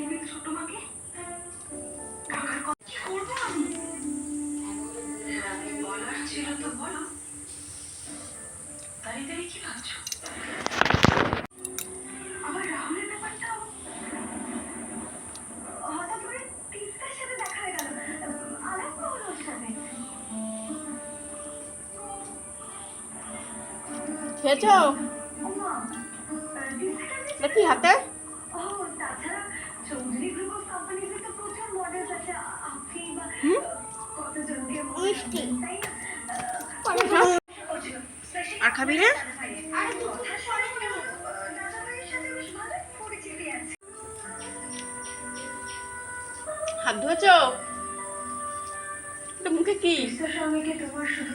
কথা ছোট মাকে? কাকার কথা করব আমি? বলার ছিল তো বলো। দাঁড়িয়ে দাঁড়িয়ে কি ভাবছ? আবার রাহুলের ব্যাপারটাও? হঠাৎ করে তিস্তার সাথে দেখা হয়ে গেল। আলাপ হলো ওর সাথে। খেয়েছো? ওমা তিস্তাটা এটা কি হাতে মিষ্টি। আর খাবি না হাত ধুয়েছো? মুখে কি? তোমার শুধু